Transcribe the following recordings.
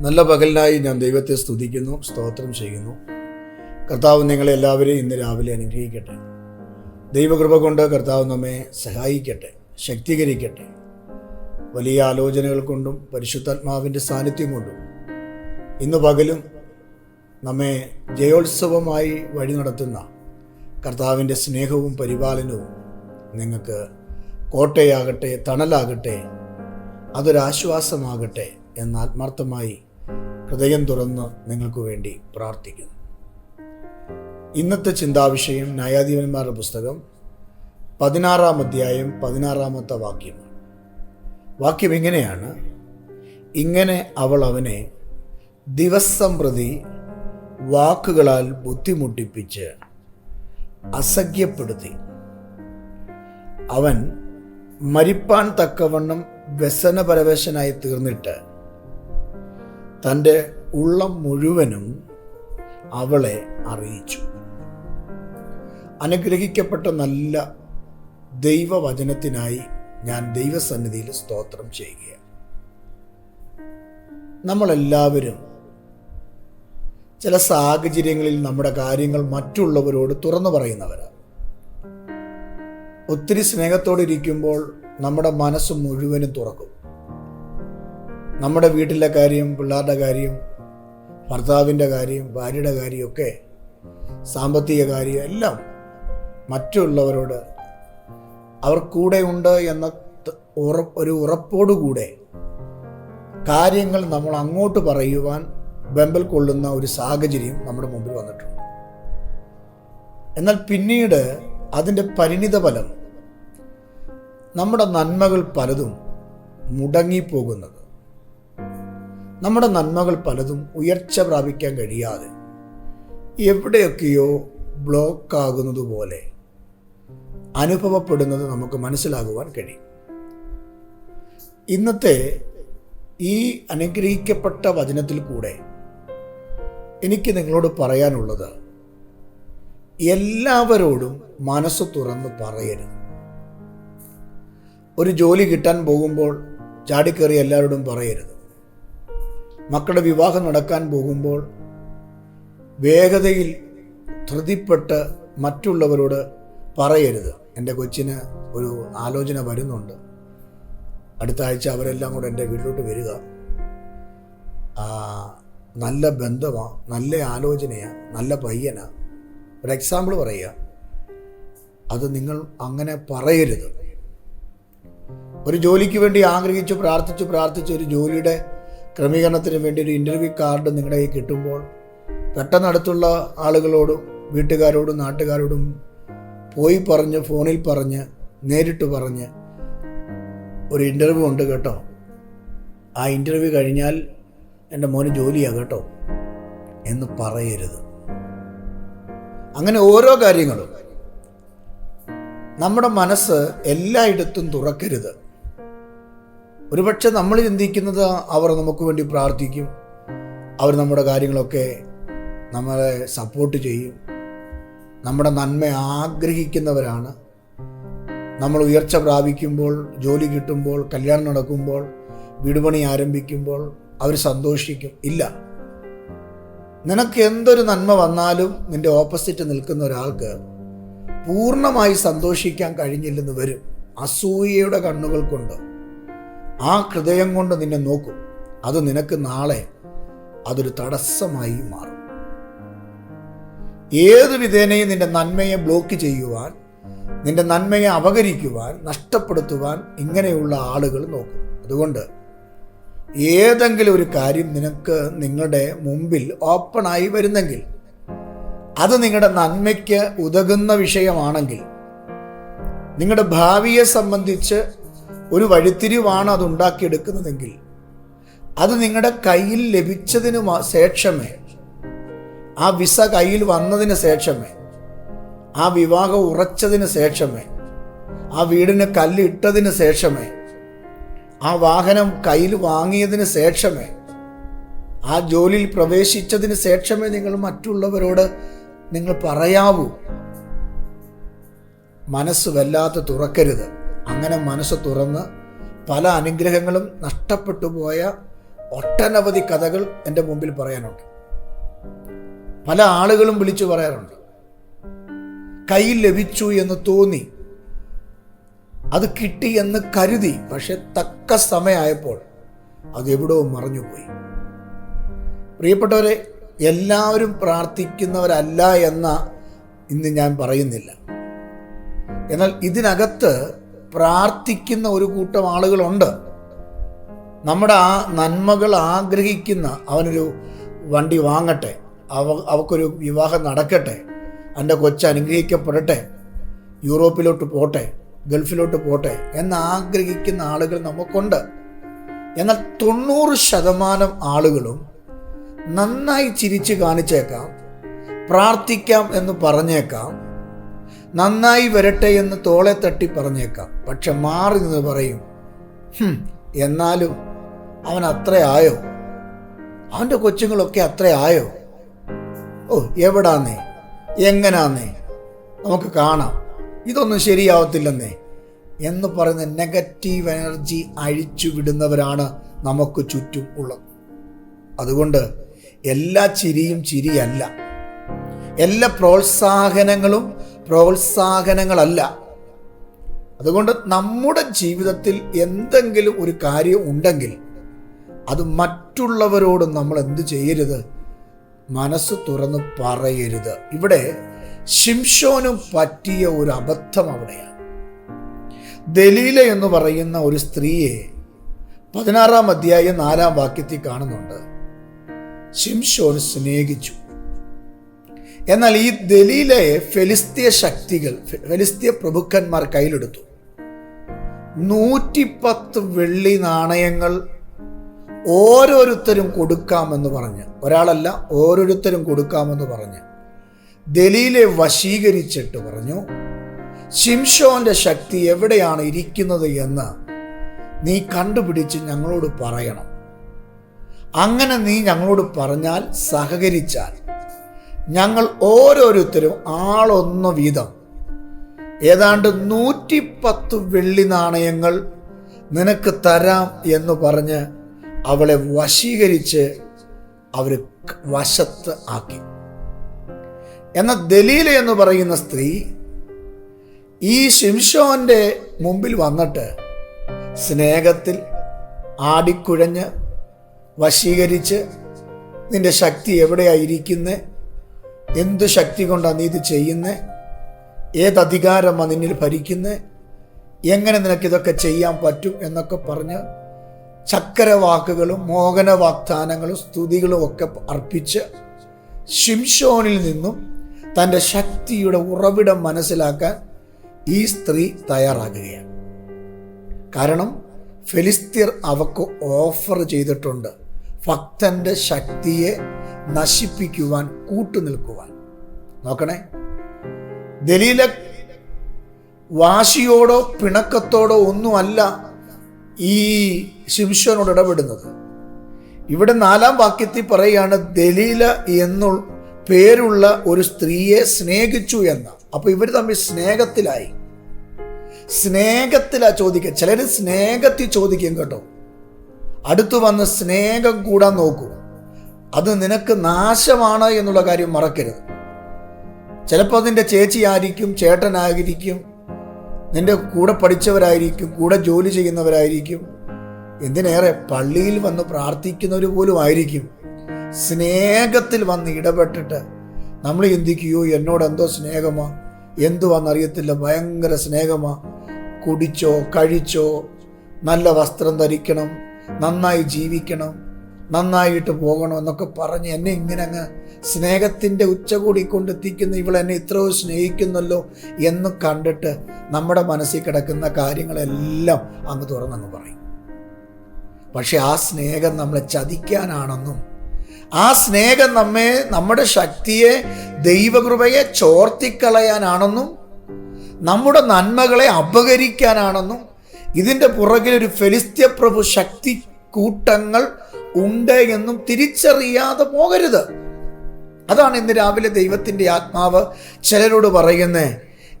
നല്ല പകലിനായി ഞാൻ ദൈവത്തെ സ്തുതിക്കുന്നു സ്തോത്രം ചെയ്യുന്നു. കർത്താവ് നിങ്ങളെ എല്ലാവരെയും ഇന്ന് രാവിലെ അനുഗ്രഹിക്കട്ടെ. ദൈവകൃപ കൊണ്ട് കർത്താവ് നമ്മെ സഹായിക്കട്ടെ ശക്തീകരിക്കട്ടെ. വലിയ ആലോചനകൾ കൊണ്ടും പരിശുദ്ധാത്മാവിന്റെ സാന്നിധ്യം കൊണ്ടും ഇന്ന് പകലും നമ്മെ ജയോത്സവമായി വഴി നടത്തുന്ന കർത്താവിന്റെ സ്നേഹവും പരിപാലനവും നിങ്ങൾക്ക് കോട്ടയാകട്ടെ തണലാകട്ടെ അതൊരാശ്വാസമാകട്ടെ എന്ന് ആത്മാർത്ഥമായി ഹൃദയം തുറന്ന് നിങ്ങൾക്ക് വേണ്ടി പ്രാർത്ഥിക്കുന്നു. ഇന്നത്തെ ചിന്താവിഷയം ന്യായാധിപന്മാരുടെ പുസ്തകം പതിനാറാം അധ്യായം പതിനാറാമത്തെ വാക്യമാണ് വാക്യം ഇങ്ങനെയാണ്. ഇങ്ങനെ അവൾ അവനെ ദിവസം പ്രതി വാക്കുകളാൽ ബുദ്ധിമുട്ടിപ്പിച്ച് അസഖ്യപ്പെടുത്തി അവൻ മരിപ്പാൻ തക്കവണ്ണം വ്യസനപരവശനായി തീർന്നിട്ട് തന്റെ ഉള്ളം മുഴുവനും അവളെ അറിയിച്ചു. അനുഗ്രഹിക്കപ്പെട്ട നല്ല ദൈവവചനത്തിനായി ഞാൻ ദൈവസന്നിധിയിൽ സ്തോത്രം ചെയ്യുകയാണ്. നമ്മളെല്ലാവരും ചില സാഹചര്യങ്ങളിൽ നമ്മുടെ കാര്യങ്ങൾ മറ്റുള്ളവരോട് തുറന്നു പറയുന്നവരാണ്. ഒത്തിരി സ്നേഹത്തോടെ ഇരിക്കുമ്പോൾ നമ്മുടെ മനസ്സ് മുഴുവനും തുറക്കും. നമ്മുടെ വീട്ടിലെ കാര്യം പിള്ളേരുടെ കാര്യം ഭർത്താവിന്റെ കാര്യം ഭാര്യയുടെ കാര്യമൊക്കെ സാമ്പത്തിക കാര്യം എല്ലാം മറ്റുള്ളവരോട് അവർ കൂടെ ഉണ്ട് എന്ന ഒരു ഉറപ്പോടുകൂടെ കാര്യങ്ങൾ നമ്മൾ അങ്ങോട്ട് പറയുവാൻ വെമ്പൽ കൊള്ളുന്ന ഒരു സാഹചര്യം നമ്മുടെ മുമ്പിൽ വന്നിട്ടുണ്ട്. എന്നാൽ പിന്നീട് അതിന്റെ പരിണിത ഫലം നമ്മുടെ നന്മകൾ പലതും മുടങ്ങിപ്പോകുന്നത് നമ്മുടെ നന്മകൾ പലതും ഉയർച്ച പ്രാപിക്കാൻ കഴിയാതെ എവിടെയൊക്കെയോ ബ്ലോക്ക് ആകുന്നത് പോലെ അനുഭവപ്പെടുന്നത് നമുക്ക് മനസ്സിലാകുവാൻ കഴിയും. ഇന്നത്തെ ഈ അനുഗ്രഹിക്കപ്പെട്ട വചനത്തിൽ കൂടെ എനിക്ക് നിങ്ങളോട് പറയാനുള്ളത് എല്ലാവരോടും മനസ്സ് തുറന്ന് പറയരുത്. ഒരു ജോലി കിട്ടാൻ പോകുമ്പോൾ ചാടിക്കേറി എല്ലാവരോടും പറയരുത്. മക്കളുടെ വിവാഹം നടക്കാൻ പോകുമ്പോൾ വേഗതയിൽ ധൃതിപ്പെട്ട് മറ്റുള്ളവരോട് പറയരുത്. എന്റെ കൊച്ചിന് ഒരു ആലോചന വരുന്നുണ്ട്. അടുത്ത ആഴ്ച അവരെല്ലാം കൂടെ എന്റെ വീട്ടിലോട്ട് വരിക. നല്ല ബന്ധമാണ് നല്ല ആലോചനയാണ് നല്ല പയ്യനാണ് ഒരു എക്സാമ്പിൾ പറയുക. അത് നിങ്ങൾ അങ്ങനെ പറയരുത്. ഒരു ജോലിക്ക് വേണ്ടി ആഗ്രഹിച്ചു പ്രാർത്ഥിച്ചു പ്രാർത്ഥിച്ചു ഒരു ജോലിയുടെ ക്രമീകരണത്തിന് വേണ്ടി ഒരു ഇന്റർവ്യൂ കാർഡ് നിങ്ങളുടെ കയ്യിൽ കിട്ടുമ്പോൾ പെട്ടെന്ന് അടുത്തുള്ള ആളുകളോടും വീട്ടുകാരോടും നാട്ടുകാരോടും പോയി പറഞ്ഞ് ഫോണിൽ പറഞ്ഞ് നേരിട്ട് പറഞ്ഞ് ഒരു ഇന്റർവ്യൂ ഉണ്ട് കേട്ടോ. ആ ഇന്റർവ്യൂ കഴിഞ്ഞാൽ എന്റെ മോന് ജോലിയാണ് കേട്ടോ എന്ന് പറയരുത്. അങ്ങനെ ഓരോ കാര്യങ്ങളും നമ്മുടെ മനസ്സ് എല്ലായിടത്തും തുറക്കരുത്. ഒരുപക്ഷെ നമ്മൾ ചിന്തിക്കുന്നത് അവർ നമുക്ക് വേണ്ടി പ്രാർത്ഥിക്കും. അവർ നമ്മുടെ കാര്യങ്ങളൊക്കെ നമ്മളെ സപ്പോർട്ട് ചെയ്യും. നമ്മുടെ നന്മ ആഗ്രഹിക്കുന്നവരാണ്. നമ്മൾ ഉയർച്ച പ്രാപിക്കുമ്പോൾ ജോലി കിട്ടുമ്പോൾ കല്യാണം നടക്കുമ്പോൾ വീടുപണി ആരംഭിക്കുമ്പോൾ അവർ സന്തോഷിക്കും. ഇല്ല. നിനക്ക് എന്തൊരു നന്മ വന്നാലും നിന്റെ ഓപ്പോസിറ്റ് നിൽക്കുന്ന ഒരാൾക്ക് പൂർണമായി സന്തോഷിക്കാൻ കഴിഞ്ഞില്ലെന്ന് വരും. അസൂയയുടെ കണ്ണുകൾ കൊണ്ട്. ആ ഹൃദയം കൊണ്ട് നിന്നെ നോക്കും. അത് നിനക്ക് നാളെ അതൊരു തടസ്സമായി മാറും. ഏത് വിധേനയും നിന്റെ നന്മയെ ബ്ലോക്ക് ചെയ്യുവാൻ നിന്റെ നന്മയെ അപകരിക്കുവാൻ നഷ്ടപ്പെടുത്തുവാൻ ഇങ്ങനെയുള്ള ആളുകൾ നോക്കും. അതുകൊണ്ട് ഏതെങ്കിലും ഒരു കാര്യം നിനക്ക് നിങ്ങളുടെ മുമ്പിൽ ഓപ്പണായി വരുന്നെങ്കിൽ അത് നിങ്ങളുടെ നന്മയ്ക്ക് ഉതകുന്ന വിഷയമാണെങ്കിൽ നിങ്ങളുടെ ഭാവിയെ സംബന്ധിച്ച് ഒരു വഴിത്തിരിവാണ് അത് ഉണ്ടാക്കിയെടുക്കുന്നതെങ്കിൽ അത് നിങ്ങളുടെ കയ്യിൽ ലഭിച്ചതിന് ശേഷമേ ആ വിസ കയ്യിൽ വന്നതിന് ശേഷമേ ആ വിവാഹം ഉറച്ചതിന് ശേഷമേ ആ വീടിന് കല്ലിട്ടതിന് ശേഷമേ ആ വാഹനം കയ്യിൽ വാങ്ങിയതിന് ശേഷമേ ആ ജോലിയിൽ പ്രവേശിച്ചതിന് ശേഷമേ നിങ്ങൾ മറ്റുള്ളവരോട് നിങ്ങൾ പറയാവൂ. മനസ്സ് വല്ലാതെ തുറക്കരുത്. അങ്ങനെ മനസ്സ് തുറന്ന് പല അനുഗ്രഹങ്ങളും നഷ്ടപ്പെട്ടു പോയ ഒട്ടനവധി കഥകൾ എന്റെ മുമ്പിൽ പറയാനുണ്ട്. പല ആളുകളും വിളിച്ചു പറയാറുണ്ട്. കയ്യിൽ ലഭിച്ചു എന്ന് തോന്നി. അത് കിട്ടി എന്ന് കരുതി. പക്ഷെ തക്ക സമയമായപ്പോൾ അതെവിടോ മറഞ്ഞുപോയി. പ്രിയപ്പെട്ടവരെ എല്ലാവരും പ്രാർത്ഥിക്കുന്നവരല്ല എന്ന ഇന്ന് ഞാൻ പറയുന്നില്ല. എന്നാൽ ഇതിനകത്ത് പ്രാർത്ഥിക്കുന്ന ഒരു കൂട്ടം ആളുകളുണ്ട്. നമ്മുടെ ആ നന്മകൾ ആഗ്രഹിക്കുന്ന അവനൊരു വണ്ടി വാങ്ങട്ടെ അവ അവക്കൊരു വിവാഹം നടക്കട്ടെ എന്റെ കൊച്ച് അനുഗ്രഹിക്കപ്പെടട്ടെ യൂറോപ്പിലോട്ട് പോട്ടെ ഗൾഫിലോട്ട് പോട്ടെ എന്നാഗ്രഹിക്കുന്ന ആളുകൾ നമുക്കുണ്ട്. എന്നാൽ തൊണ്ണൂറ് ശതമാനം ആളുകളും നന്നായി ചിരിച്ച് കാണിച്ചേക്കാം പ്രാർത്ഥിക്കാം എന്ന് പറഞ്ഞേക്കാം നന്നായി വരട്ടെ എന്ന് തോളെ തട്ടി പറഞ്ഞേക്കാം. പക്ഷെ മാറി നിന്ന് പറയും "ഹും, എന്നാലും അവൻ അത്ര ആയോ? അവന്റെ കൊച്ചുങ്ങളൊക്കെ അത്ര ആയോ? ഓ എവിടാന്നേ? എങ്ങനാന്നേ? നമുക്ക് കാണാം. ഇതൊന്നും ശരിയാവത്തില്ലെന്നേ. എന്ന് പറയുന്ന നെഗറ്റീവ് എനർജി അഴിച്ചു വിടുന്നവരാണ് നമുക്ക് ചുറ്റും ഉള്ളത്. അതുകൊണ്ട് എല്ലാ ചിരിയും ചിരിയല്ല. എല്ലാ പ്രോത്സാഹനങ്ങളും പ്രോത്സാഹനങ്ങളല്ല. അതുകൊണ്ട് നമ്മുടെ ജീവിതത്തിൽ എന്തെങ്കിലും ഒരു കാര്യം ഉണ്ടെങ്കിൽ അത് മറ്റുള്ളവരോട് നമ്മൾ എന്ത് ചെയ്യരുത്? മനസ്സ് തുറന്ന് പറയരുത്. ഇവിടെ ശിംഷോനും പറ്റിയ ഒരു അബദ്ധം അവിടെയാണ്. ദലീല എന്ന് പറയുന്ന ഒരു സ്ത്രീയെ പതിനാറാം അധ്യായം നാലാം വാക്യത്തിൽ കാണുന്നുണ്ട്. ശിംഷോൻ സ്നേഹിച്ചു. എന്നാൽ ഈ ദലീലയെ ഫെലിസ്തീയ ശക്തികൾ ഫെലിസ്തീയ പ്രഭുക്കന്മാർ കയ്യിലെടുത്തു. നൂറ്റിപ്പത്ത് വെള്ളി നാണയങ്ങൾ ഓരോരുത്തരും കൊടുക്കാമെന്ന് പറഞ്ഞ്. ഒരാളല്ല ഓരോരുത്തരും കൊടുക്കാമെന്ന് പറഞ്ഞ്. ദലീലെ വശീകരിച്ചിട്ട് പറഞ്ഞു ശിംഷോന്റെ ശക്തി എവിടെയാണ് ഇരിക്കുന്നത് എന്ന് നീ കണ്ടുപിടിച്ച് ഞങ്ങളോട് പറയണം. അങ്ങനെ നീ ഞങ്ങളോട് പറഞ്ഞാൽ സഹകരിച്ചാൽ ഞങ്ങൾ ഓരോരുത്തരും ആളൊന്ന് വീതം. ഏതാണ്ട് നൂറ്റിപ്പത്ത് വെള്ളി നാണയങ്ങൾ നിനക്ക് തരാം എന്ന് പറഞ്ഞ് അവളെ വശീകരിച്ച് അവർ വശത്ത് ആക്കി. എന്ന ദലീല എന്ന് പറയുന്ന സ്ത്രീ ഈ ശിംഷോന്റെ മുമ്പിൽ വന്നിട്ട് സ്നേഹത്തിൽ ആടിക്കുഴഞ്ഞ് വശീകരിച്ച് നിന്റെ ശക്തി എവിടെയായിരിക്കുന്നത് എന്ത് ശക്തി കൊണ്ടാണ് നീ ഇത് ചെയ്യുന്നത് ഏത് നിന്നിൽ ഭരിക്കുന്നത് എങ്ങനെ നിനക്കിതൊക്കെ ചെയ്യാൻ പറ്റും എന്നൊക്കെ പറഞ്ഞ് ചക്കരവാക്കുകളും മോഹന വാഗ്ദാനങ്ങളും സ്തുതികളും ഒക്കെ അർപ്പിച്ച് ഷിംഷോനിൽ നിന്നും തന്റെ ശക്തിയുടെ ഉറവിടം മനസ്സിലാക്കാൻ ഈ സ്ത്രീ തയ്യാറാകുകയാണ്. കാരണം ഫെലിസ്തീർ അവക്ക് ഓഫർ ചെയ്തിട്ടുണ്ട് ഭക്തന്റെ ശക്തിയെ നശിപ്പിക്കുവാൻ കൂട്ടുനിൽക്കുവാൻ. നോക്കണേ. ദലീല വാശിയോടോ പിണക്കത്തോടോ ഒന്നുമല്ല ഈ ശിംഷോനോട് ഇടപെടുന്നത്. ഇവിടെ നാലാം വാക്യത്തിൽ പറയുകയാണ് ദലീല എന്നു പേരുള്ള ഒരു സ്ത്രീയെ സ്നേഹിച്ചു എന്ന. അപ്പൊ ഇവർ തമ്മിൽ സ്നേഹത്തിലായി. സ്നേഹത്തിലാ ചോദിക്കുക ചിലർ സ്നേഹത്തിൽ ചോദിക്കും കേട്ടോ. അടുത്തു വന്ന് സ്നേഹം കൂടാൻ നോക്കൂ. അത് നിനക്ക് നാശമാണ് എന്നുള്ള കാര്യം മറക്കരുത്. ചിലപ്പോൾ അതിന്റെ ചേച്ചിയായിരിക്കും ചേട്ടനായിരിക്കും നിന്റെ കൂടെ പഠിച്ചവരായിരിക്കും കൂടെ ജോലി ചെയ്യുന്നവരായിരിക്കും. എന്തിനേറെ പള്ളിയിൽ വന്ന് പ്രാർത്ഥിക്കുന്നവർ പോലും ആയിരിക്കും. സ്നേഹത്തിൽ വന്ന് ഇടപെട്ടിട്ട് നമ്മൾ ചിന്തിക്കുകയോ എന്നോട് എന്തോ സ്നേഹമാ? എന്തുവാന്നറിയത്തില്ല ഭയങ്കര സ്നേഹമാ. കുടിച്ചോ കഴിച്ചോ നല്ല വസ്ത്രം ധരിക്കണം നന്നായി ജീവിക്കണം. നന്നായിട്ട് പോകണം എന്നൊക്കെ പറഞ്ഞ് എന്നെ ഇങ്ങനെ അങ്ങ് സ്നേഹത്തിന്റെ ഉച്ചകൂടി കൊണ്ടെത്തിക്കുന്ന ഇവൾ എന്നെ ഇത്രയോ സ്നേഹിക്കുന്നല്ലോ എന്ന് കണ്ടിട്ട് നമ്മുടെ മനസ്സിൽ കിടക്കുന്ന കാര്യങ്ങളെല്ലാം അങ്ങ് തുറന്നങ്ങ് പറയും. പക്ഷെ ആ സ്നേഹം നമ്മളെ ചതിക്കാനാണെന്നും ആ സ്നേഹം നമ്മെ നമ്മുടെ ശക്തിയെ ദൈവകൃപയെ ചോർത്തിക്കളയാനാണെന്നും നമ്മുടെ നന്മകളെ അപകരിക്കാനാണെന്നും ഇതിന്റെ പുറകിൽ ഒരു ശക്തി കൂട്ടങ്ങൾ ഉണ്ട് എന്നും തിരിച്ചറിയാതെ പോകരുത്. അതാണ് ഇന്ന് രാവിലെ ദൈവത്തിന്റെ ആത്മാവ് ചിലരോട് പറയുന്നേ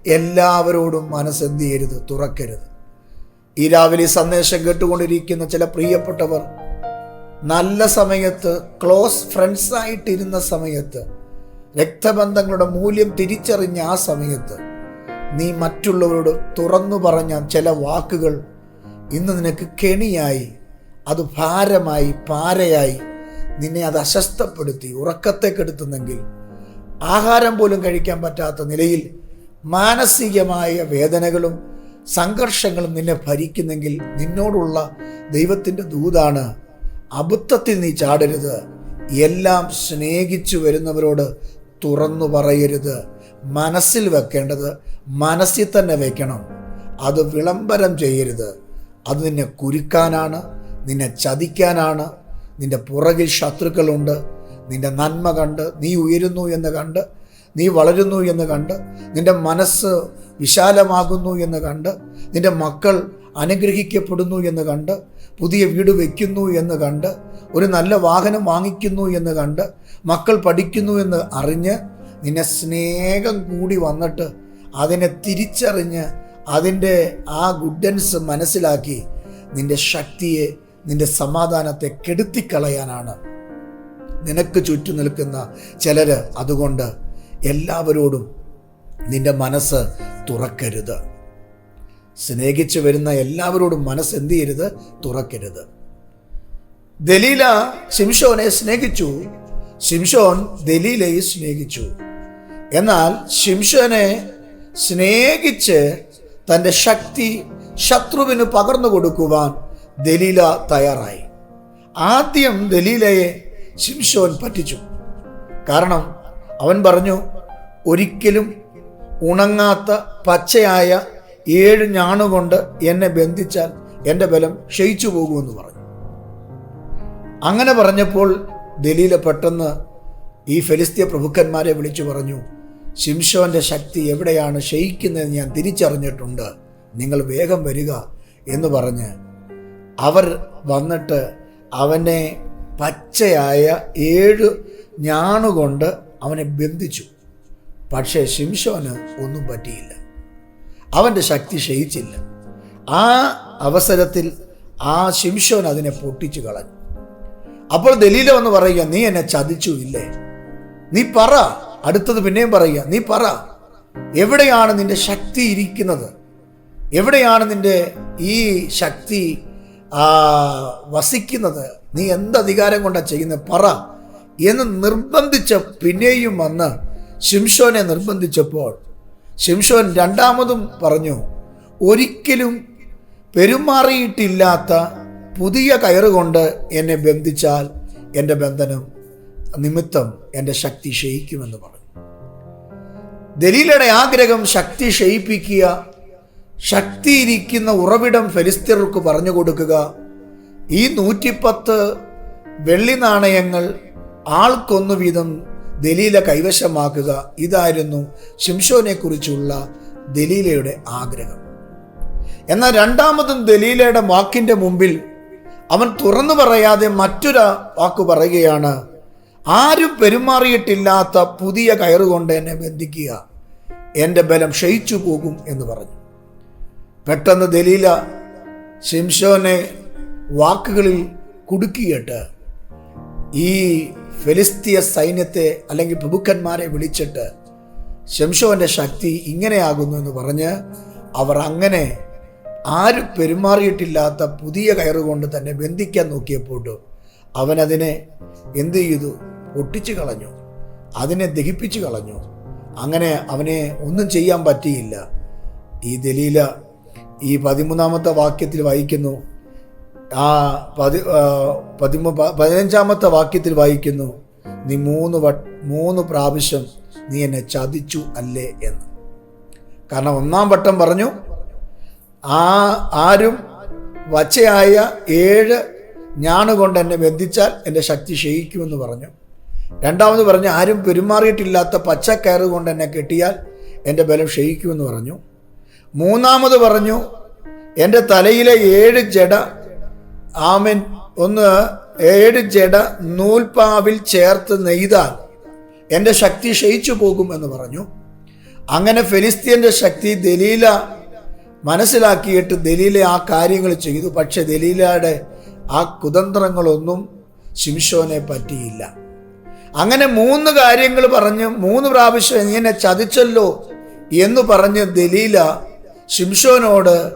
എല്ലാവരോടും മനസ്സെന്ത് ചെയ്യരുത് തുറക്കരുത്. ഈ രാവിലെ സന്ദേശം കേട്ടുകൊണ്ടിരിക്കുന്ന ചില പ്രിയപ്പെട്ടവർ നല്ല സമയത്ത് ക്ലോസ് ഫ്രണ്ട്സായിട്ടിരുന്ന സമയത്ത് രക്തബന്ധങ്ങളുടെ മൂല്യം തിരിച്ചറിഞ്ഞ ആ സമയത്ത് നീ മറ്റുള്ളവരോട് തുറന്നു പറഞ്ഞ ചില വാക്കുകൾ ഇന്ന് നിനക്ക് കെണിയായി. അത് ഭാരമായി പാരയായി നിന്നെ അത് അസ്വസ്ഥപ്പെടുത്തി ഉറക്കത്തെ കെടുത്തുന്നെങ്കിൽ ആഹാരം പോലും കഴിക്കാൻ പറ്റാത്ത നിലയിൽ മാനസികമായ വേദനകളും സംഘർഷങ്ങളും നിന്നെ ഭരിക്കുന്നെങ്കിൽ നിന്നോടുള്ള ദൈവത്തിന്റെ ദൂതാണ്. അബദ്ധത്തിൽ നീ ചാടരുത്. എല്ലാം സ്നേഹിച്ചു വരുന്നവരോട് തുറന്നു പറയരുത്. മനസ്സിൽ വെക്കേണ്ടത് മനസ്സിൽ തന്നെ വെക്കണം. അത് വിളംബരം ചെയ്യരുത്. അത് നിന്നെ കുരുക്കാനാണ്. നിന്നെ ചതിക്കാനാണ് നിന്റെ പുറകിൽ ശത്രുക്കളുണ്ട് നിന്റെ നന്മ കണ്ട് നീ ഉയരുന്നു എന്ന് കണ്ട് നീ വളരുന്നു എന്ന് കണ്ട് നിന്റെ മനസ്സ് വിശാലമാകുന്നു എന്ന് കണ്ട് നിന്റെ മക്കൾ അനുഗ്രഹിക്കപ്പെടുന്നു എന്ന് കണ്ട് പുതിയ വീട് വയ്ക്കുന്നു എന്ന് കണ്ട് ഒരു നല്ല വാഹനം വാങ്ങിക്കുന്നു എന്ന് കണ്ട് മക്കൾ പഠിക്കുന്നു എന്ന് അറിഞ്ഞ് നിന്നെ സ്നേഹം കൂടി വന്നിട്ട് അതിനെ തിരിച്ചറിഞ്ഞ് അതിന്റെ ആ ഗുഡൻസ് മനസ്സിലാക്കി നിന്റെ ശക്തിയെ നിന്റെ സമാധാനത്തെ കെടുത്തിക്കളയാനാണ്. നിനക്ക് ചുറ്റു നിൽക്കുന്ന ചിലര് അതുകൊണ്ട് എല്ലാവരോടും നിന്റെ മനസ്സ് തുറക്കരുത്. സ്നേഹിച്ചു വരുന്ന എല്ലാവരോടും മനസ്സ് എന്ത് ചെയ്യരുത്? തുറക്കരുത്. ദലീല ശിംഷോനെ സ്നേഹിച്ചു. ശിംഷോൻ ദലീലയെ സ്നേഹിച്ചു. എന്നാൽ ശിംഷോനെ സ്നേഹിച്ച് തന്റെ ശക്തി ശത്രുവിന് പകർന്നു കൊടുക്കുവാൻ ദലീല തയ്യാറായി. ആദ്യം ദലീലയെ ശിംഷോൻ പറ്റിച്ചു. കാരണം അവൻ പറഞ്ഞു ഒരിക്കലും ഉണങ്ങാത്ത പച്ചയായ ഏഴ് ഞാണുകൊണ്ട് എന്നെ ബന്ധിച്ചാൽ എന്റെ ബലം ക്ഷയിച്ചു പോകുമെന്ന് പറഞ്ഞു. അങ്ങനെ പറഞ്ഞപ്പോൾ ദലീല പെട്ടെന്ന് ഈ ഫെലിസ്തീയ പ്രഭുക്കന്മാരെ വിളിച്ചു പറഞ്ഞു ശിംഷോന്റെ ശക്തി എവിടെയാണ് ക്ഷയിക്കുന്നതെന്ന് ഞാൻ തിരിച്ചറിഞ്ഞിട്ടുണ്ട്. നിങ്ങൾ വേഗം വരിക എന്ന് പറഞ്ഞ് അവർ വന്നിട്ട് അവനെ പച്ചയായ ഏഴ് ഞാണുകൊണ്ട് അവനെ ബന്ധിച്ചു. പക്ഷേ ശിംഷോന് ഒന്നും പറ്റിയില്ല. അവന്റെ ശക്തി ക്ഷയിച്ചില്ല. ആ അവസരത്തിൽ ആ ശിംഷോൻ അതിനെ പൊട്ടിച്ചു കളഞ്ഞു. അപ്പോൾ ദലീല വന്ന് പറയുക നീ എന്നെ ചതിച്ചു ഇല്ലേ? നീ പറ. അടുത്തത് പിന്നെയും പറയുക നീ പറ. എവിടെയാണ് നിന്റെ ശക്തി ഇരിക്കുന്നത്? എവിടെയാണ് നിന്റെ ഈ ശക്തി വസിക്കുന്നത്. നീ എന്ത് അധികാരം കൊണ്ടാണ് ചെയ്യുന്നത് പറ. എന്ന് നിർബന്ധിച്ച പിന്നെയും വന്ന് ശിംഷോനെ നിർബന്ധിച്ചപ്പോൾ ശിംഷോൻ രണ്ടാമതും പറഞ്ഞു ഒരിക്കലും പെരുമാറിയിട്ടില്ലാത്ത പുതിയ കയറുകൊണ്ട് എന്നെ ബന്ധിച്ചാൽ എന്റെ ബന്ധനം നിമിത്തം എന്റെ ശക്തി ക്ഷയിക്കുമെന്ന് പറഞ്ഞു. ദലീലയുടെ ആഗ്രഹം ശക്തി ക്ഷയിപ്പിക്കുക ശക്തിയിരിക്കുന്ന ഉറവിടം ഫെലിസ്തീർക്ക് പറഞ്ഞു കൊടുക്കുക. ഈ നൂറ്റിപ്പത്ത് വെള്ളി നാണയങ്ങൾ ആൾക്കൊന്നു വീതം ദലീല കൈവശമാക്കുക. ഇതായിരുന്നു ശിംഷോനെ കുറിച്ചുള്ള ദലീലയുടെ ആഗ്രഹം. എന്നാൽ രണ്ടാമതും ദലീലയുടെ വാക്കിന്റെ മുമ്പിൽ അവൻ തുറന്നു പറയാതെ മറ്റൊരു വാക്ക് പറയുകയാണ് ആരും പെരുമാറിയിട്ടില്ലാത്ത പുതിയ കയറുകൊണ്ട് എന്നെ ബന്ധിക്കുക. എന്റെ ബലം ക്ഷയിച്ചു പോകും എന്ന് പറഞ്ഞു. പെട്ടെന്ന് ദലീല ശിംഷോനെ വാക്കുകളിൽ കുടുക്കിയിട്ട് ഈ ഫെലിസ്തീയ സൈന്യത്തെ അല്ലെങ്കിൽ പ്രഭുക്കന്മാരെ വിളിച്ചിട്ട് ശംഷോന്റെ ശക്തി ഇങ്ങനെയാകുന്നു എന്ന് പറഞ്ഞ് അവർ അങ്ങനെ ആരും പെരുമാറിയിട്ടില്ലാത്ത പുതിയ കയറുകൊണ്ട് തന്നെ ബന്ധിക്കാൻ നോക്കിയപ്പോട്ടും അവനതിനെ എന്തു ചെയ്തു? പൊട്ടിച്ചു കളഞ്ഞു. അതിനെ ദഹിപ്പിച്ചു കളഞ്ഞു. അങ്ങനെ അവനെ ഒന്നും ചെയ്യാൻ പറ്റിയില്ല. ഈ ദലീല ഈ പതിമൂന്നാമത്തെ വാക്യത്തിൽ വായിക്കുന്നു. ആ പതി പതിമൂ പതിനഞ്ചാമത്തെ വാക്യത്തിൽ വായിക്കുന്നു. നീ മൂന്ന് വ മൂന്ന് പ്രാവശ്യം നീ എന്നെ ചതിച്ചു അല്ലേ? എന്ന്. കാരണം ഒന്നാം വട്ടം പറഞ്ഞു ആ ആരും വച്ചയായ ഏഴ് ഞാണുകൊണ്ട് എന്നെ ബന്ധിച്ചാൽ എന്റെ ശക്തി ക്ഷയിക്കുമെന്ന് പറഞ്ഞു. രണ്ടാമത് പറഞ്ഞു ആരും പെരുമാറിയിട്ടില്ലാത്ത പച്ചക്കയറ് കൊണ്ട് എന്നെ കെട്ടിയാൽ എന്റെ ബലം ക്ഷയിക്കുമെന്ന് പറഞ്ഞു. മൂന്നാമത് പറഞ്ഞു എന്റെ തലയിലെ ഏഴ് ജട ആമൻ ഒന്ന് ഏഴ് ജട നൂൽപാവിൽ ചേർത്ത് നെയ്താൽ എന്റെ ശക്തി ക്ഷയിച്ചു പോകും എന്ന് പറഞ്ഞു. അങ്ങനെ ഫെലിസ്തീന്റെ ശക്തി ദലീല മനസ്സിലാക്കിയിട്ട് ദലീല ആ കാര്യങ്ങൾ ചെയ്തു. പക്ഷെ ദലീലയുടെ ആ കുതന്ത്രങ്ങളൊന്നും ശിംഷോനെ പറ്റിയില്ല. അങ്ങനെ മൂന്ന് കാര്യങ്ങൾ പറഞ്ഞ് മൂന്ന് പ്രാവശ്യം ഇങ്ങനെ ചതിച്ചല്ലോ എന്ന് പറഞ്ഞ് ദലീല ശിംഷോനോട്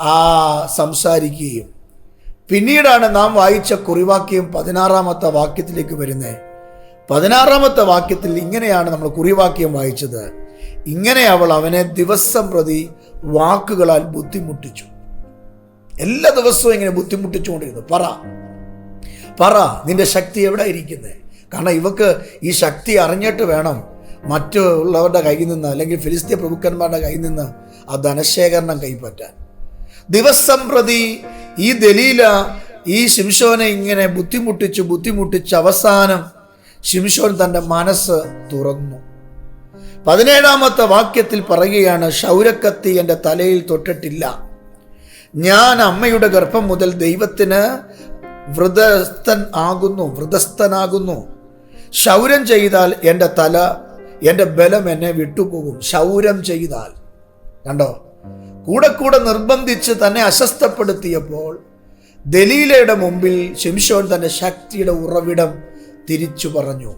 ആ സംസാരിക്കുകയും പിന്നീടാണ് നാം വായിച്ച കുറിവാക്യം പതിനാറാമത്തെ വാക്യത്തിലേക്ക് വരുന്നത്. പതിനാറാമത്തെ വാക്യത്തിൽ ഇങ്ങനെയാണ് നമ്മൾ കുറിവാക്യം വായിച്ചത്. ഇങ്ങനെ അവൾ അവനെ ദിവസം പ്രതി വാക്കുകളാൽ ബുദ്ധിമുട്ടിച്ചു. എല്ലാ ദിവസവും ഇങ്ങനെ ബുദ്ധിമുട്ടിച്ചുകൊണ്ടിരുന്നു. പറ. പറ നിന്റെ ശക്തി എവിടെ ഇരിക്കുന്നത്? കാരണം ഇവക്ക് ഈ ശക്തി അറിഞ്ഞിട്ട് വേണം മറ്റുള്ളവരുടെ കയ്യിൽ നിന്ന് അല്ലെങ്കിൽ ഫിലിസ്തീൻ പ്രഭുക്കന്മാരുടെ കയ്യിൽ നിന്ന് ആ ധനശേഖരണം കൈപ്പറ്റാൻ. ദിവസം പ്രതി ഈ ദലീല ഈ ശിംഷോനെ ഇങ്ങനെ ബുദ്ധിമുട്ടിച്ച് ബുദ്ധിമുട്ടിച്ച് അവസാനം ശിംഷോൻ തന്റെ മനസ്സ് തുറന്നു. പതിനേഴാമത്തെ വാക്യത്തിൽ പറയുകയാണ് ശൗരക്കത്തി എന്റെ തലയിൽ തൊട്ടിട്ടില്ല. ഞാൻ അമ്മയുടെ ഗർഭം മുതൽ ദൈവത്തിന് വൃതസ്ഥൻ ആകുന്നു വൃതസ്ഥനാകുന്നു. ശൗരം ചെയ്താൽ എന്റെ തല എന്റെ ബലം എന്നെ വിട്ടുപോകും. ശൗരം ചെയ്താൽ. കണ്ടോ? കൂടെ കൂടെ നിർബന്ധിച്ച് തന്നെ അസ്വസ്ഥപ്പെടുത്തിയപ്പോൾ ദലീലയുടെ മുമ്പിൽ ശിംഷോൻ തന്റെ ശക്തിയുടെ ഉറവിടം തിരിച്ചു പറഞ്ഞു.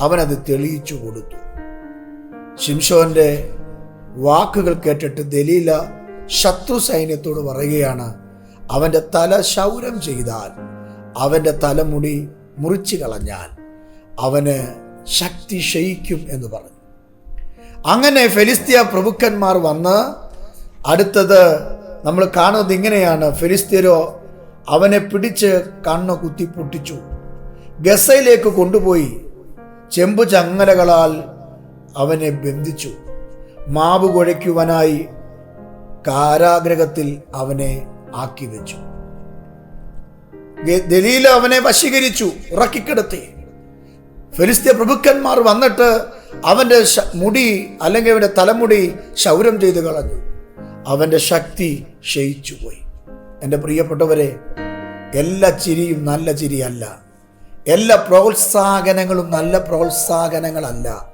അവനത് തെളിയിച്ചു കൊടുത്തു. ശിംഷോന്റെ വാക്കുകൾ കേട്ടിട്ട് ദലീല ശത്രു സൈന്യത്തോട് പറയുകയാണ് അവന്റെ തല ശൗരം ചെയ്താൽ അവന്റെ തലമുടി മുറിച്ചു കളഞ്ഞാൽ അവന് ശക്തി ക്ഷയിക്കും എന്ന് പറഞ്ഞു. അങ്ങനെ ഫെലിസ്തീയ പ്രഭുക്കന്മാർ വന്ന് അടുത്തത് നമ്മൾ കാണുന്നത് ഇങ്ങനെയാണ്. ഫെലിസ്തീനോ അവനെ പിടിച്ച് കണ്ണ് കുത്തി പൊട്ടിച്ചു. ഗസയിലേക്ക് കൊണ്ടുപോയി ചെമ്പു ചങ്ങലകളാൽ അവനെ ബന്ധിച്ചു. മാവ് കുഴയ്ക്കുവാനായി കാരാഗ്രഹത്തിൽ അവനെ ആക്കി വെച്ചു ദലീല അവനെ വശീകരിച്ചു ഉറക്കിക്കിടത്തി. ഫെലിസ്തീയ പ്രഭുക്കന്മാർ വന്നിട്ട് അവന്റെ മുടി അല്ലെങ്കിൽ അവന്റെ തലമുടി ശൗരം ചെയ്ത് കളഞ്ഞു. അവന്റെ ശക്തി ക്ഷയിച്ചു പോയി. എന്റെ പ്രിയപ്പെട്ടവരെ എല്ലാ ചിരിയും നല്ല ചിരിയല്ല. എല്ലാ പ്രോത്സാഹനങ്ങളും നല്ല പ്രോത്സാഹനങ്ങളല്ല.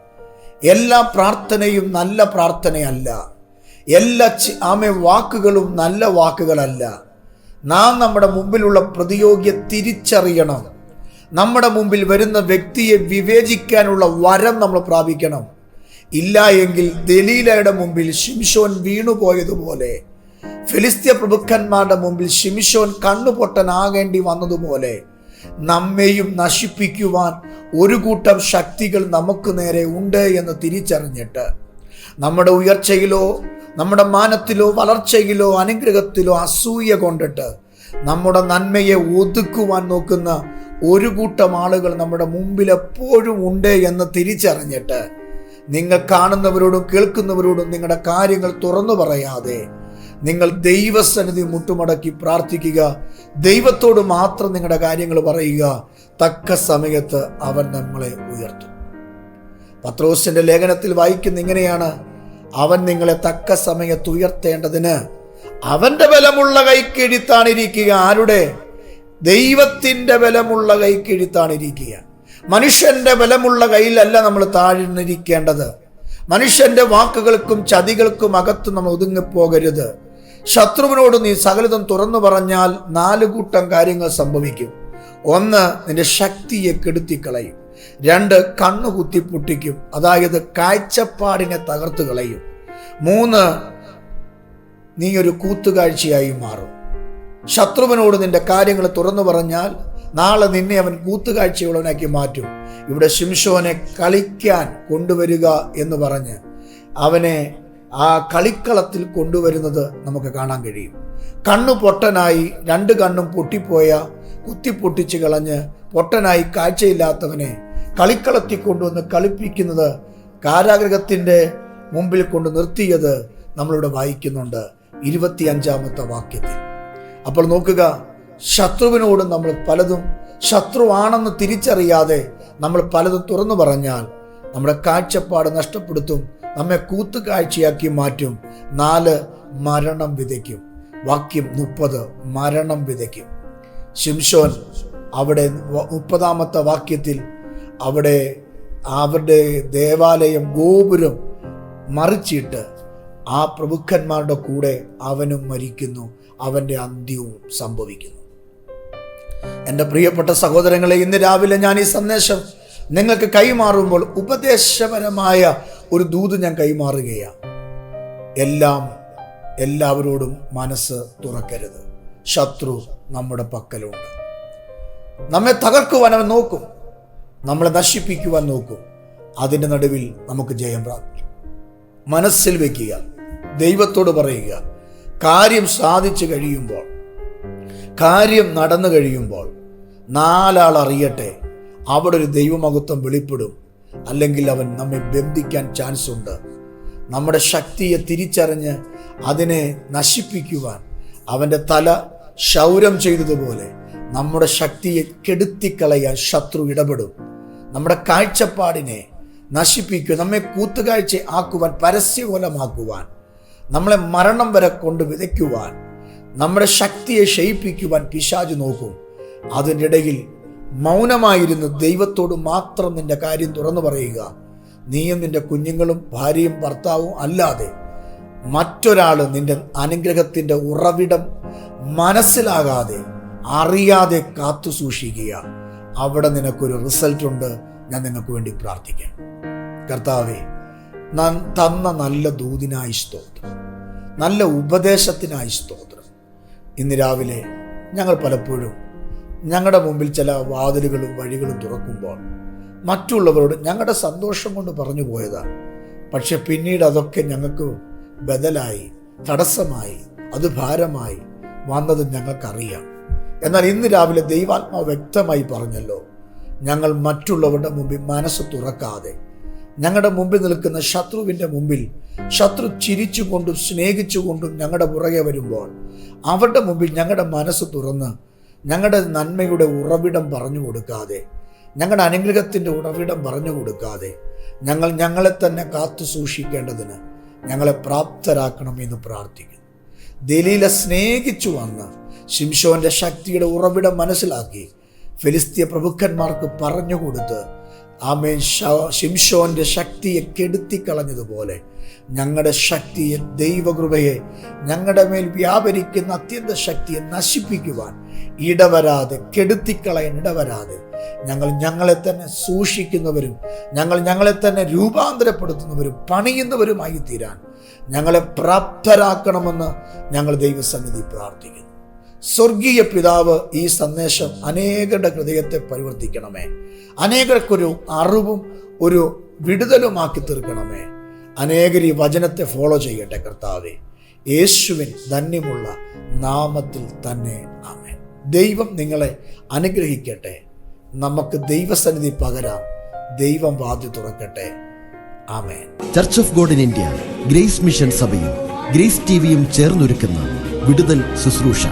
എല്ലാ പ്രാർത്ഥനയും നല്ല പ്രാർത്ഥനയല്ല. എല്ലാ ആമെ വാക്കുകളും നല്ല വാക്കുകളല്ല. നാം നമ്മുടെ മുമ്പിലുള്ള പ്രതിയോഗിയെ തിരിച്ചറിയണം. നമ്മുടെ മുമ്പിൽ വരുന്ന വ്യക്തിയെ വിവേചിക്കാനുള്ള വരം നമ്മൾ പ്രാപിക്കണം. ഇല്ല എങ്കിൽ ദലീലയുടെ മുമ്പിൽ ഷിംഷോൻ വീണുപോയതുപോലെ ഫിലിസ്തീയ പ്രഭുക്കന്മാരുടെ മുമ്പിൽ ഷിംഷോൻ കണ്ണുപൊട്ടനാകേണ്ടി വന്നതുപോലെ നമ്മെയും നശിപ്പിക്കുവാൻ ഒരു കൂട്ടം ശക്തികൾ നമുക്ക് നേരെ ഉണ്ട് എന്ന് തിരിച്ചറിഞ്ഞിട്ട് നമ്മുടെ ഉയർച്ചയിലോ നമ്മുടെ മാനത്തിലോ വളർച്ചയിലോ അനുഗ്രഹത്തിലോ അസൂയ കൊണ്ടിട്ട് നമ്മുടെ നന്മയെ ഒതുക്കുവാൻ നോക്കുന്ന ഒരു കൂട്ടം ആളുകൾ നമ്മുടെ മുമ്പിൽ എപ്പോഴും ഉണ്ട് എന്ന് തിരിച്ചറിഞ്ഞിട്ട് നിങ്ങൾ കാണുന്നവരോടും കേൾക്കുന്നവരോടും നിങ്ങളുടെ കാര്യങ്ങൾ തുറന്നു പറയാതെ നിങ്ങൾ ദൈവസന്നിധി മുട്ടുമടക്കി പ്രാർത്ഥിക്കുക. ദൈവത്തോട് മാത്രം നിങ്ങളുടെ കാര്യങ്ങൾ പറയുക. തക്ക സമയത്ത് അവൻ നമ്മളെ ഉയർത്തും. പത്രോസിന്റെ ലേഖനത്തിൽ വായിക്കുന്ന ഇങ്ങനെയാണ് അവൻ നിങ്ങളെ തക്ക സമയത്ത് ഉയർത്തേണ്ടതിന് അവന്റെ ബലമുള്ള കൈക്കിഴിത്താണിരിക്കുക ആരുടെ? ദൈവത്തിന്റെ ബലമുള്ള കൈക്കിഴിത്താണിരിക്കുക മനുഷ്യന്റെ ബലമുള്ള കയ്യിലല്ല നമ്മൾ താഴ്ന്നിരിക്കേണ്ടത്. മനുഷ്യന്റെ വാക്കുകൾക്കും ചതികൾക്കും അകത്ത് നമ്മൾ ഒതുങ്ങിപ്പോകരുത്. ശത്രുവിനോട് നീ സകലതും തുറന്നു പറഞ്ഞാൽ നാല് കൂട്ടം കാര്യങ്ങൾ സംഭവിക്കും. ഒന്ന് നിന്റെ ശക്തിയെ കെടുത്തിക്കളയും. രണ്ട് കണ്ണു കുത്തി പൊട്ടിക്കും അതായത് കാഴ്ചപ്പാടിനെ തകർത്ത് കളയും. മൂന്ന് നീ ഒരു കൂത്തുകാഴ്ചയായി മാറും. ശത്രുവിനോട് നിന്റെ കാര്യങ്ങൾ തുറന്നു പറഞ്ഞാൽ നാളെ നിന്നെ അവൻ കൂത്തുകാഴ്ചയുള്ളവനാക്കി മാറ്റും. ഇവിടെ ശിംഷോനെ കളിക്കാൻ കൊണ്ടുവരിക എന്ന് പറഞ്ഞ് അവനെ ആ കളിക്കളത്തിൽ കൊണ്ടുവരുന്നത് നമുക്ക് കാണാൻ കഴിയും. കണ്ണു പൊട്ടനായി രണ്ട് കണ്ണും പൊട്ടിപ്പോയ കുത്തി പൊട്ടിച്ച് കളഞ്ഞ് പൊട്ടനായി കാഴ്ചയില്ലാത്തവനെ കളിക്കളത്തിൽ കൊണ്ടുവന്ന് കളിപ്പിക്കുന്നത് കാരാഗ്രഹത്തിന്റെ മുമ്പിൽ കൊണ്ട് നിർത്തിയത് നമ്മളിവിടെ വായിക്കുന്നുണ്ട്. ഇരുപത്തിയഞ്ചാമത്തെ വാക്യത്തിൽ. അപ്പോൾ നോക്കുക ശത്രുവിനോട് നമ്മൾ പലതും ശത്രുവാണെന്ന് തിരിച്ചറിയാതെ നമ്മൾ പലതും തുറന്നു പറഞ്ഞാൽ നമ്മുടെ കാഴ്ചപ്പാട് നഷ്ടപ്പെടുത്തും നമ്മെ കൂത്തുകാഴ്ചയാക്കി മാറ്റും. നാല് മരണം വിതയ്ക്കും. വാക്യം മുപ്പത് മരണം വിതയ്ക്കും. ശിംഷോൻ അവിടെ മുപ്പതാമത്തെ വാക്യത്തിൽ അവിടെ അവരുടെ ദേവാലയം ഗോപുരം മറിച്ചിട്ട് ആ പ്രഭുക്കന്മാരുടെ കൂടെ അവനും മരിക്കുന്നു. അവന്റെ അന്ത്യവും സംഭവിക്കുന്നു. എന്റെ പ്രിയപ്പെട്ട സഹോദരങ്ങളെ ഇന്ന് രാവിലെ ഞാൻ ഈ സന്ദേശം നിങ്ങൾക്ക് കൈമാറുമ്പോൾ ഉപദേശപരമായ ഒരു ദൂത് ഞാൻ കൈമാറുകയാണ്. എല്ലാം എല്ലാവരോടും മനസ്സ് തുറക്കരുത്. ശത്രു നമ്മുടെ പക്കലുണ്ട്. നമ്മെ തകർക്കുവാൻ അവൻ നോക്കും. നമ്മളെ നശിപ്പിക്കുവാൻ നോക്കും. അതിന്റെ നടുവിൽ നമുക്ക് ജയം പ്രാപിക്കും. മനസ്സിൽ വയ്ക്കുക. ദൈവത്തോട് പറയുക. കാര്യം സാധിച്ചു കഴിയുമ്പോൾ കാര്യം നടന്നു കഴിയുമ്പോൾ നാലാൾ അറിയട്ടെ അവിടെ ഒരു ദൈവമഹത്വം വെളിപ്പെടും. അല്ലെങ്കിൽ അവൻ നമ്മെ ബന്ധിക്കാൻ ചാൻസ് ഉണ്ട്. നമ്മുടെ ശക്തിയെ തിരിച്ചറിഞ്ഞ് അതിനെ നശിപ്പിക്കുവാൻ അവന്റെ തല ശൗരം ചെയ്തതുപോലെ നമ്മുടെ ശക്തിയെ കെടുത്തിക്കളയാൻ ശത്രു ഇടപെടും. നമ്മുടെ കാഴ്ചപ്പാടിനെ നശിപ്പിക്കുക നമ്മെ കൂത്തുകാഴ്ച ആക്കുവാൻ പരസ്യകോലമാക്കുവാൻ നമ്മളെ മരണം വരെ കൊണ്ട് വിതയ്ക്കുവാൻ നമ്മുടെ ശക്തിയെ ക്ഷയിപ്പിക്കുവാൻ പിശാജ് നോക്കും. അതിനിടയിൽ മൗനമായിരുന്ന് ദൈവത്തോട് മാത്രം നിന്റെ കാര്യം തുറന്നു പറയുക. നീയും നിന്റെ കുഞ്ഞുങ്ങളും ഭാര്യയും ഭർത്താവും അല്ലാതെ മറ്റൊരാൾ നിന്റെ അനുഗ്രഹത്തിന്റെ ഉറവിടം മനസ്സിലാകാതെ അറിയാതെ കാത്തു സൂക്ഷിക്കുക. അവിടെ നിനക്കൊരു റിസൾട്ട് ഉണ്ട്. ഞാൻ നിങ്ങൾക്ക് വേണ്ടി പ്രാർത്ഥിക്കാം. കർത്താവേ നാൻ തന്ന നല്ല ദൂതിനായി സ്തോത്രം. നല്ല ഉപദേശത്തിനായി സ്തോത്രം. ഇന്ന് രാവിലെ ഞങ്ങൾ പലപ്പോഴും ഞങ്ങളുടെ മുമ്പിൽ ചില വാതിലുകളും വഴികളും തുറക്കുമ്പോൾ മറ്റുള്ളവരോട് ഞങ്ങളുടെ സന്തോഷം കൊണ്ട് പറഞ്ഞു പോയതാണ് പക്ഷെ പിന്നീട് അതൊക്കെ ഞങ്ങൾക്ക് ബദലായി തടസ്സമായി അത് ഭാരമായി വന്നത് ഞങ്ങൾക്കറിയാം. എന്നാൽ ഇന്ന് രാവിലെ ദൈവാത്മാവ് വ്യക്തമായി പറഞ്ഞല്ലോ ഞങ്ങൾ മറ്റുള്ളവരുടെ മുമ്പിൽ മനസ്സ് തുറക്കാതെ ഞങ്ങളുടെ മുമ്പിൽ നിൽക്കുന്ന ശത്രുവിന്റെ മുമ്പിൽ ശത്രു ചിരിച്ചുകൊണ്ടും സ്നേഹിച്ചുകൊണ്ടും ഞങ്ങളുടെ പുറകെ വരുമ്പോൾ അവരുടെ മുമ്പിൽ ഞങ്ങളുടെ മനസ്സ് തുറന്ന് ഞങ്ങളുടെ നന്മയുടെ ഉറവിടം പറഞ്ഞു കൊടുക്കാതെ ഞങ്ങളുടെ അനുഗ്രഹത്തിന്റെ ഉറവിടം പറഞ്ഞു കൊടുക്കാതെ ഞങ്ങൾ ഞങ്ങളെ തന്നെ കാത്തു സൂക്ഷിക്കേണ്ടതിന് ഞങ്ങളെ പ്രാപ്തരാക്കണമെന്ന് പ്രാർത്ഥിക്കുന്നു. ദലീല സ്നേഹിച്ചു വന്ന് ശിംഷോന്റെ ശക്തിയുടെ ഉറവിടം മനസ്സിലാക്കി ഫിലിസ്തീയ പ്രഭുക്കന്മാർക്ക് പറഞ്ഞു കൊടുത്ത് ആമേൻ. ശിംഷോന്റെ ശക്തിയെ കെടുത്തിക്കളഞ്ഞതുപോലെ ഞങ്ങളുടെ ശക്തിയെ ദൈവകൃപയെ ഞങ്ങളുടെ മേൽ വ്യാപരിക്കുന്ന അത്യന്ത ശക്തിയെ നശിപ്പിക്കുവാൻ ഇടവരാതെ കെടുത്തിക്കളയാൻ ഇടവരാതെ ഞങ്ങൾ ഞങ്ങളെ തന്നെ സൂക്ഷിക്കുന്നവരും ഞങ്ങൾ ഞങ്ങളെ തന്നെ രൂപാന്തരപ്പെടുത്തുന്നവരും പണിയുന്നവരുമായി തീരാൻ ഞങ്ങളെ പ്രാപ്തരാക്കണമെന്ന് ഞങ്ങൾ ദൈവസന്നിധി പ്രാർത്ഥിക്കുന്നു. സ്വർഗീയ പിതാവ് ഈ സന്ദേശം അനേകരുടെ ഹൃദയത്തെ പരിവർത്തിക്കണമേ. അനേകർക്കൊരു അറിവും ഒരു വിടുതലുമാക്കി തീർക്കണമേ. അനേകർ ഈ വചനത്തെ ഫോളോ ചെയ്യട്ടെ കർത്താവെ. യേശുവിൻ ധന്യമുള്ള നാമത്തിൽ തന്നെ ആമേൻ. ദൈവം നിങ്ങളെ അനുഗ്രഹിക്കട്ടെ. നമുക്ക് ദൈവസന്നിധി പകരാം. ദൈവം വാതി തുറക്കട്ടെ. Amen. Church of God in India Grace mission സഭയും ഗ്രേസ് ടിവിയും ചേർന്നൊരുക്കുന്ന വിടുതൽ ശുശ്രൂഷ.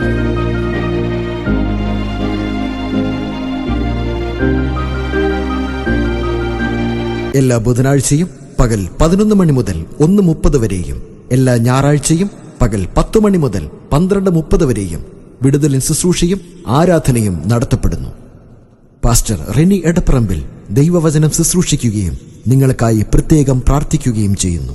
എല്ലാ ബുധനാഴ്ചയും പകൽ പതിനൊന്ന് മണി മുതൽ ഒന്ന് മുപ്പത് വരെയും എല്ലാ ഞായറാഴ്ചയും പകൽ പത്ത് മണി മുതൽ പന്ത്രണ്ട് മുപ്പത് വരെയും വിടുതലിൻ ശുശ്രൂഷയും ആരാധനയും നടത്തപ്പെടുന്നു. പാസ്റ്റർ റെനി എടപ്പറമ്പിൽ ദൈവവചനം ശുശ്രൂഷിക്കുകയും നിങ്ങൾക്കായി പ്രത്യേകം പ്രാർത്ഥിക്കുകയും ചെയ്യുന്നു.